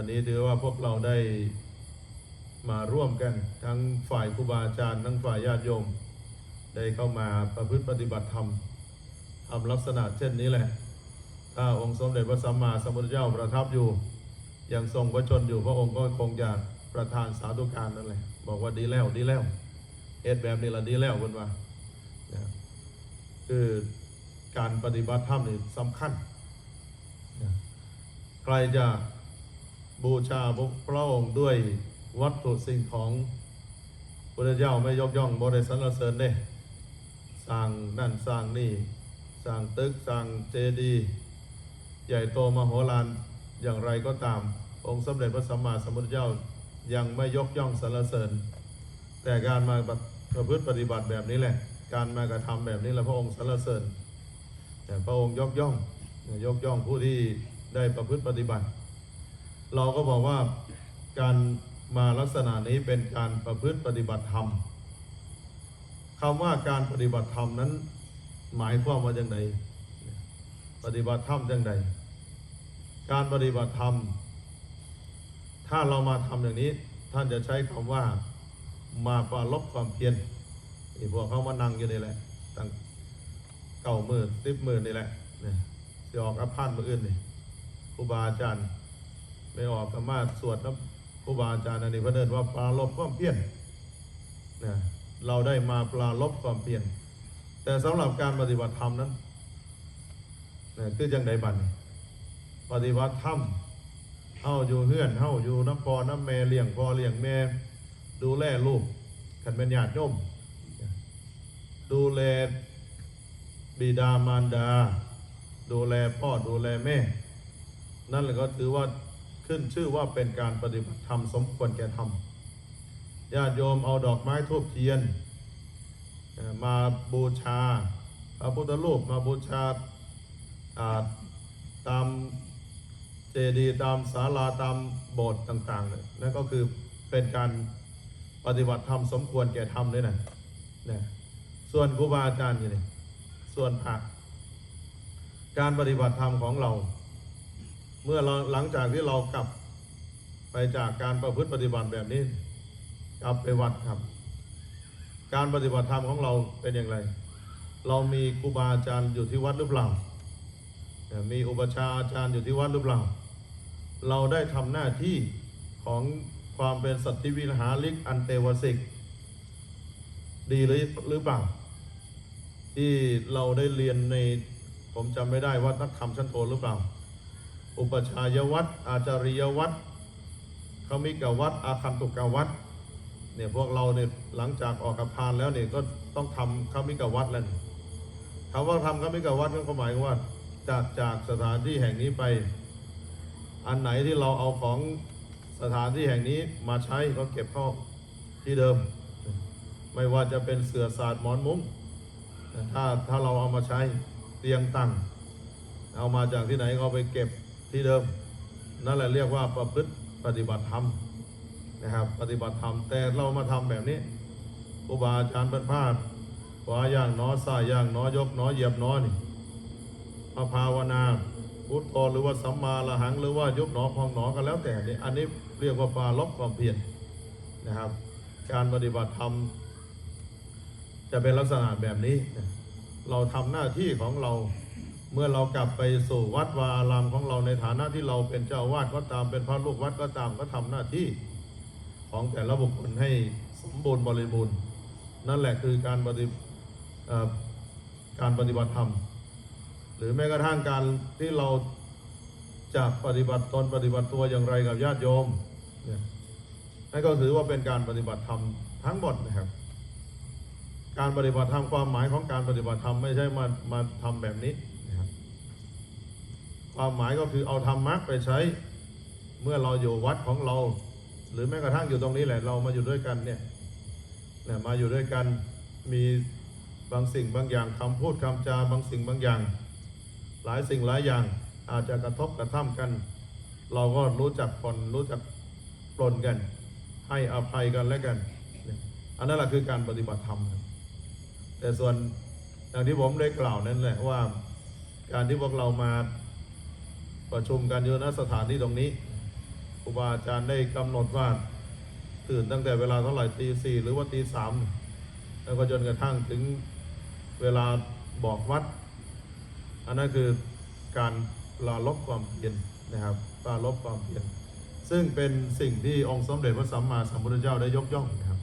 วันนี้ถือว่าพวกเราได้มาร่วมกันทั้งฝ่ายครูบาอาจารย์ทั้งฝ่ายญาติโยม ได้เข้ามาประพฤติปฏิบัติธรรมทำลักษณะเช่นนี้แหละ ถ้าองค์สมเด็จพระสัมมาสัมพุทธเจ้าประทับอยู่ยังทรงพระชนอยู่พระองค์ก็คงจะประทานสาธุการนั่นแหละบอกว่าดีแล้วดีแล้วเอ็ดแบบนี้ละดีแล้วคนว่าคือการปฏิบัติธรรมนี่สำคัญ ใครจะ บูชาพระองค์ด้วยวัตถุสิ่งของพระเจ้าไม่ยกย่องบริสรรเสริญเด้สร้างนั่นสร้างนี่สร้างตึกสร้างเจดีย์ใหญ่โตมโหฬารอย่างไรก็ตาม องค์สมเด็จพระสัมมาสัมพุทธเจ้ายังไม่ยกย่องสรรเสริญ แต่การมาประพฤติปฏิบัติแบบนี้แหละ การมากระทำแบบนี้แหละพระองค์สรรเสริญ แต่พระองค์ยกย่องยกย่องผู้ที่ได้ประพฤติปฏิบัติ เราก็บอกว่าการมาลักษณะนี้เป็นการประพฤติปฏิบัติธรรมคำว่าการปฏิบัติธรรมนั้น หมายความว่าอย่างไรปฏิบัติธรรมอย่างไรการปฏิบัติธรรม ถ้าเรามาทำอย่างนี้ ท่านจะใช้คำว่ามาปราลบความเพียรนี่พวกเขามานั่งอยู่นี่แหละตั้งเก้าหมื่นสิบหมื่นนี่แหละเนี่ยจะออกอภานมืออื่นนี่ครูบาอาจารย์ ไม่ออกธรรมาสวดนะครูบาอาจารย์อันนี้พระเดินว่าปลาลบความเพียรนะเราได้มาปลาลบความเพียรแต่สำหรับการปฏิบัติธรรมนั้นนะคือจังไดบันปฏิบัติธรรมเฮาอยู่เฮือนเฮาอยู่น้ำพอน้ำแม่เลี้ยงพ่อเลี้ยงแม่ดูแลลูกขันเป็นญาติโยมดูแลบิดามารดา ดูแลพ่อดูแลแม่ นั่นแหละก็ถือว่า ขึ้นชื่อว่าเป็นการปฏิบัติธรรมสมควรแก่ธรรมญาติโยมเอาดอกไม้ทูบเทียน มาบูชาพระพุทธรูปมาบูชาตามเจดีย์ตามศาลาตามโบสถ์ต่างๆเลยนั่นก็คือเป็นการปฏิบัติธรรมสมควรแก่ธรรมด้วยนะเนี่ยส่วนครูบาอาจารย์นี่ส่วนพระการปฏิบัติธรรมของเรา เมื่อเราหลังจากที่เรากลับไปจากการประพฤติปฏิบัติแบบนี้ กลับไปวัดครับ การปฏิบัติธรรมของเราเป็นอย่างไร เรามีครูบาอาจารย์อยู่ที่วัดหรือเปล่า มีอุปชาอาจารย์อยู่ที่วัดหรือเปล่า เราได้ทำหน้าที่ของความเป็นสัตธิวิหาริกอันเตวสิก ดีหรือหรือเปล่า ที่เราได้เรียนในผมจำไม่ได้ว่านักธรรมชั้นโทหรือเปล่า อุปชายวัดอาจาริยวัดขมิกวัดอาคันตุกวัดเนี่ยพวกเราเนี่ยหลังจากออกกับพานแล้วเนี่ยก็ต้องทำขมิกวัดแล้วคำว่าทำขมิกวัดก็หมายว่าจากจากสถานที่แห่งนี้ไป อันไหนที่เราเอาของสถานที่แห่งนี้มาใช้ก็เก็บเข้าที่เดิม ไม่ว่าจะเป็นเสื่อศาสตร์หมอนมุ้งถ้าถ้าเราเอามาใช้เตียงตั้งเอามาจากที่ไหนก็ไปเก็บ ที่เดิม นั่นแหละเรียกว่าประพฤติปฏิบัติธรรมนะครับ ปฏิบัติธรรมแต่เรามาทำแบบนี้ครูบาอาจารย์เป็นพาดขวาย่างหนอซ้ายย่างหนอยกหนอเหยียบหนอนี่มาภาวนาพุทโธหรือว่าสัมมาละหังหรือว่ายุบหนอพองหนอกันแล้วแต่นี่อันนี้เรียกว่าปาลบความเพียรนะครับ การปฏิบัติธรรมจะเป็นลักษณะแบบนี้ เราทำหน้าที่ของเรา เมื่อเรากลับไปสู่วัดวาอารามของเราในฐานะที่เราเป็นเจ้าวาดก็ตามเป็นพระลูกวัดก็ตามก็ทำหน้าที่ของแต่ละบุคคลให้สมบูรณ์บริบูรณ์ นั่นแหละคือการปฏิการปฏิบัติธรรม หรือแม้กระทั่งการที่เราจะปฏิบัติตนปฏิบัติตัวอย่างไรกับญาติโยมเนี่ยนั่นก็ถือว่าเป็นการปฏิบัติธรรมทั้งหมดนะครับ การปฏิบัติธรรมความหมายของการปฏิบัติธรรมไม่ใช่มามาทำแบบนี้ ความหมายก็คือเอาธรรมะไปใช้ เมื่อเราอยู่วัดของเรา หรือแม้กระทั่งอยู่ตรงนี้แหละเรามาอยู่ด้วยกันเนี่ยเนี่ยมาอยู่ด้วยกันมีบางสิ่งบางอย่างคำพูดคำจาบางสิ่งบางอย่าง หลายสิ่งหลายอย่างอาจจะกระทบกระทั่งกัน เราก็รู้จักผ่อนรู้จักปลนกัน ให้อภัยกันและกัน อันนั้นแหละคือการปฏิบัติธรรม แต่ส่วนอย่างที่ผมได้กล่าวนั่นแหละว่า การที่พวกเรามา ประชุมกันอยู่ณสถานที่ตรงนี้ครูบาอาจารย์ได้กำหนดว่าตื่นตั้งแต่เวลาเท่าไหร่ตีสี่หรือว่าตีสามแล้วก็จนกระทั่งถึงเวลาบอกวัด อันนั้นคือการลาลบความเพียรนะครับลาลบความเพียรซึ่งเป็นสิ่งที่องค์สมเด็จพระสัมมาสัมพุทธเจ้าได้ยกย่องนะ